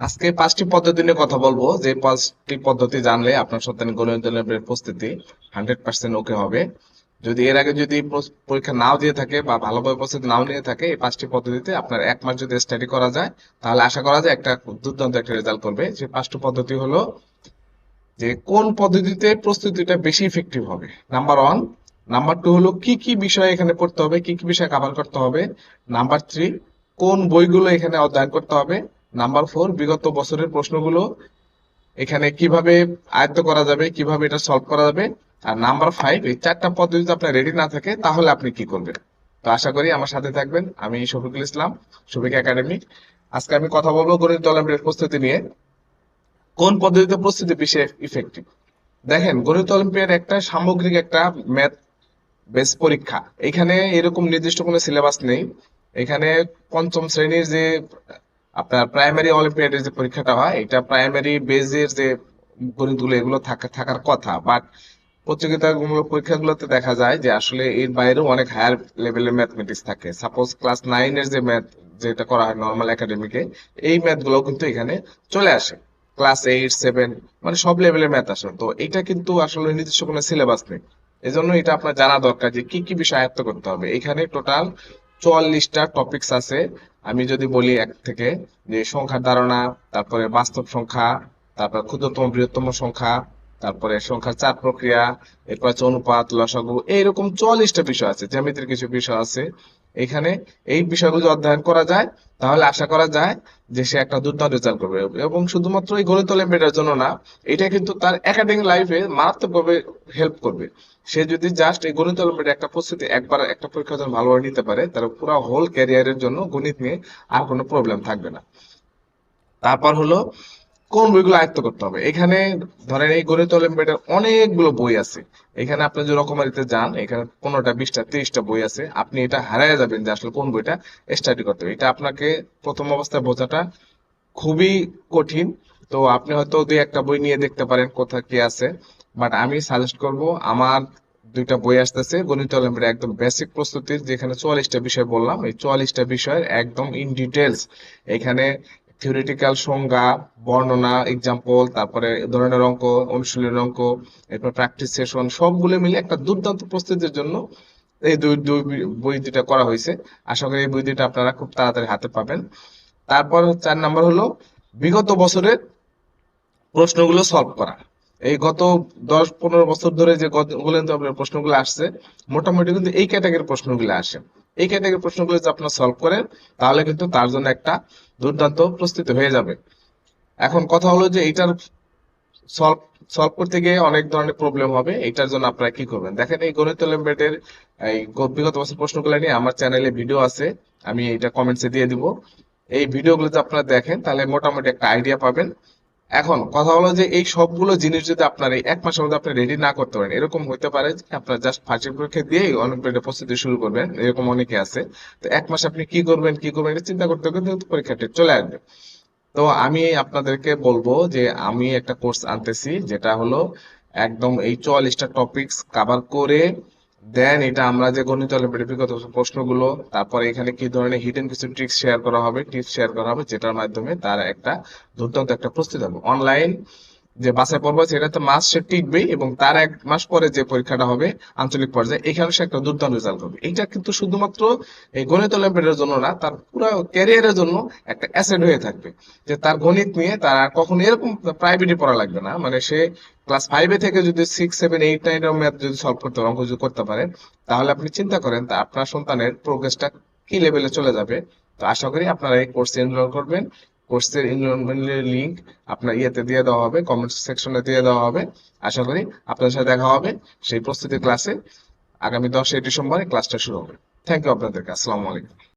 আজকে পাঁচটি পদ্ধতি নিয়ে কথা বলব। যে পাঁচটি পদ্ধতি জানলে আপনার সন্তানের গণিত লেভেলের প্রস্তুতি হান্ড্রেড পার্সেন্ট ওকে হবে। যদি এর আগে যদি পরীক্ষা নাও দিয়ে থাকে বা ভালোভাবে প্রস্তুতি নাও নিয়ে থাকে, এই পাঁচটি পদ্ধতিতে আপনার এক মাস যদি স্টাডি করা যায়, তাহলে আশা করা যায় একটা দুর্দান্ত একটা রেজাল্ট করবে। যে পাঁচটি পদ্ধতি হলো যে কোন পদ্ধতিতে প্রস্তুতিটা বেশি ইফেক্টিভ হবে। নাম্বার ওয়ান নাম্বার টু হলো কি কি বিষয় এখানে পড়তে হবে, কি কি বিষয় কভার করতে হবে। নাম্বার থ্রি কোন বইগুলো এখানে অধ্যয়ন করতে হবে। নাম্বার ফোর বিগত বছরের প্রশ্নগুলো, এখানে কীভাবে আয়ত্ত করা যাবে, কীভাবে এটা সলভ করা যাবে। আর নাম্বার ফাইভ এই চারটা পদ্ধতি আপনার রেডি না থাকে, তাহলে আপনি কি করবেন? তো আশা করি আমার সাথে থাকবেন আমি শফিকুল ইসলাম, শফিক একাডেমি। আজকে আমি কথা বলব গণিত অলিম্পিয়াড প্রস্তুতি নিয়ে। কোন পদ্ধতিতে প্রস্তুতি বেশি ইফেক্টিভ দেখেন, গণিত অলিম্পিয়াড একটা সামগ্রিক একটা ম্যাথ বেস পরীক্ষা। এখানে এরকম নির্দিষ্ট কোনো সিলেবাস নেই। এখানে পঞ্চম শ্রেণির যে আপনার প্রাইমারি অলিম্পিয়াডের যে পরীক্ষাটা হয়, এটা প্রাইমারি বেজের যে গণিতগুলো, এগুলো থাকা, থাকার কথা। বাট প্রতিযোগিতামূলক পরীক্ষাগুলোতে দেখা যায় যে আসলে এর বাইরেও অনেক হায়ার লেভেলের ম্যাথমেটিক্স থাকে। সাপোজ ক্লাস নাইনের যে ম্যাথ যেটা করা হয় নর্মাল একাডেমিকে এই ম্যাথগুলো কিন্তু এখানে চলে আসে। ক্লাস এইট সেভেন মানে সব লেভেলের ম্যাথ আসে। তো এটা কিন্তু আসলে নির্দিষ্ট কোনো সিলেবাস নেই। এজন্য এটা আপনার জানা দরকার যে কি কি বিষয় আয়ত্ত করতে হবে। এখানে টোটাল চুয়াল্লিশটা টপিকস আছে। আমি যদি বলি এক থেকে যে সংখ্যার ধারণা, তারপরে বাস্তব সংখ্যা, তারপর ক্ষুদ্রতম, বৃহত্তম সংখ্যা, তারপরে সংখ্যার চার প্রক্রিয়া, এরপর হচ্ছে অনুপাত, লসাগু, এইরকম চুয়াল্লিশটা বিষয় আছে, জ্যামিতির কিছু বিষয় আছে। এখানে এই বিষয়গুলো অধ্যয়ন করা যায়, তাহলে আশা করা যায় যে সে একটা দুর্দান্ত রেজাল্ট করবে। এবং শুধুমাত্র এই গণিত অলিম্পিয়াডের জন্য না, এটা কিন্তু তার একাডেমিক লাইফে মারাত্মকভাবে হেল্প করবে। সে যদি জাস্ট এই গণিত অলিম্পিয়াডে একটা প্রস্তুতি একবার একটা পরীক্ষা যখন ভালোভাবে নিতে পারে, তার পুরো হোল ক্যারিয়ারের জন্য গণিত নিয়ে আর কোনো প্রবলেম থাকবে না। তারপর হলো কোন বইগুলো আয়ত্ত করতে হবে? এখানে ধরেন এই গণিত অলিম্পিয়াডের অনেকগুলো বই আছে। এখানে আপনি যে রকমারিতে যান, এখানে পনেরোটা, বিশটা, তিরিশটা বই আছে। আপনি এটা হারায় যাবেন যে আসলে কোন বইটা স্টাডি করতে হবে। এটা আপনাকে প্রথম অবস্থায় বোঝাটা খুবই কঠিন। তো আপনি হয়তো দুই একটা বই নিয়ে দেখতে পারেন কোথায় কি আছে। বাট আমি সাজেস্ট করব, আমার দুইটা বই আসতেছে, গণিত অলিম্পিয়াড একদম বেসিক প্রস্তুতির, যেখানে চুয়াল্লিশটা বিষয় বললাম। এই চুয়াল্লিশটা বিষয়ের একদম ইন ডিটেলস এখানে থিওরিটিক্যাল সংজ্ঞা, বর্ণনা এক্সাম্পল তারপরে ধরনের অঙ্ক, অনুশীলনের অঙ্ক, এরপর প্র্যাকটিস সেশন সবগুলো মিলে একটা দুর্দান্ত প্রস্তুতির জন্য এই দুই দুই বই দুটা করা হয়েছে। আশা করি এই বই দুটা আপনারা খুব তাড়াতাড়ি হাতে পাবেন। তারপর চার নাম্বার হলো বিগত বছরের প্রশ্নগুলো সলভ করা। এই গত দশ, পনেরো বছর ধরে যে গুলো আপনার প্রশ্নগুলো আসছে, মোটামুটি কিন্তু এই ক্যাটাগরির প্রশ্নগুলো আসে। এই ক্যাটাগরির প্রশ্নগুলো যদি আপনার সলভ করেন, তাহলে কিন্তু তার জন্য একটা দুর্দান্ত প্রস্তুতি হয়ে যাবে। এখন কথা হলো যে এইটার সলভ সলভ করতে গিয়ে অনেক ধরনের প্রবলেম হবে। এটার জন্য আপনারা কি করবেন? দেখেন এই গণিত অলিম্পিয়াডের এই বিগত বছর প্রশ্নগুলো নিয়ে আমার চ্যানেলে ভিডিও আছে। আমি এটা কমেন্টসে দিয়ে দিব। এই ভিডিওগুলো যদি আপনারা দেখেন, তাহলে মোটামুটি একটা আইডিয়া পাবেন। এখন, কথা হলো যে এই সবগুলো জিনিস যদি আপনার এই এক মাসের মধ্যে আপনি রেডি না করতে পারেন, এরকম হতে পারে যে আপনার জাস্ট ফার্স্ট পরীক্ষা দিয়েই অলিম্পিয়াডের প্রস্তুতি শুরু করবেন, এরকম অনেকে আছে। তো এক মাস আপনি কি করবেন কি করবেন, এটা চিন্তা করতে করতে পরীক্ষাটা চলে আসবে। তো আমি আপনাদেরকে বলব যে আমি একটা কোর্স আনতেছি, যেটা হলো একদম এই চুয়াল্লিশটা টপিকস কভার করে দেন এটা আমরা যে গণিত বিগত প্রশ্নগুলো, তারপরে এখানে কি ধরনের হিডেন কিছু ট্রিক্স শেয়ার করা হবে টিপস শেয়ার করা হবে, যেটার মাধ্যমে তারা একটা দুর্দান্ত একটা প্রস্তুতি হবে অনলাইন যে বাছাই পর্ব সেটা তো মাস সে টিকবেই এবং তার এক মাস পরে যে পরীক্ষাটা হবে আঞ্চলিক পর্যায়ে এখানে সে একটা দুর্দান্ত রেজাল্ট হবে। এটা কিন্তু শুধুমাত্র এই গণিত অলিম্পিয়াডের জন্য না, তার পুরো ক্যারিয়ারের জন্য একটা অ্যাসেট হয়ে থাকবে। যে তার গণিত নিয়ে তার কখনো এরকম প্রাইভেটে পড়া লাগবে না। মানে সে ক্লাস ফাইভে থেকে যদি six seven eight nine math যদি সলভ করতে অঙ্ক করতে পারে, তাহলে আপনি চিন্তা করেন তা আপনার সন্তানের প্রোগ্রেসটা কি লেভেলে চলে যাবে। তো আশা করি আপনারা এই কোর্সে এনরোল করবেন। কোর্সের এনরোলমেন্টের লিংক আপনার ইয়েতে দিয়ে দেওয়া হবে কমেন্ট সেকশনে দিয়ে দেওয়া হবে। আশা করি আপনার সাথে দেখা হবে সেই প্রস্তুতি ক্লাসে আগামী দশই ডিসেম্বরে ক্লাসটা শুরু হবে। থ্যাংক ইউ আপনাদেরকে আসসালামু আলাইকুম।